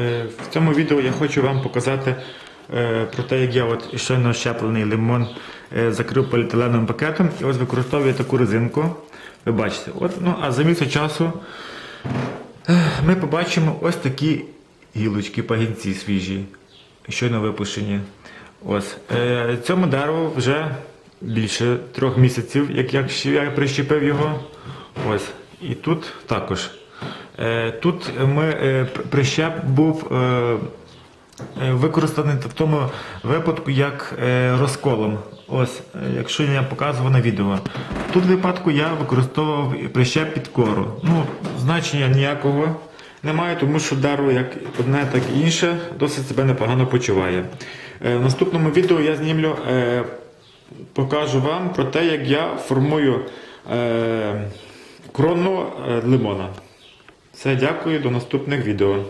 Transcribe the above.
Е, В цьому відео я хочу вам показати е, про те, як я от щойно щеплений лимон е, закрив поліетиленовим пакетом і ось використовую таку резинку. Ви бачите, от, ну, а за місяць часу ми побачимо ось такі гілочки, пагінці свіжі, щойно випущені. Ось. Цьому дереву вже більше трьох місяців, як я прищепив його. Ось. І тут також. Е, тут ми, е, прищеп був е, використаний в тому випадку як розколом. Ось, якщо я показував на відео. Тут в випадку я використовував прищеп під кору. Ну, значення ніякого немає, тому що дерево як одне, так і інше досить себе непогано почуває. В наступному відео я знімлю, покажу вам про те, як я формую крону лимона. Все, дякую, до наступних відео.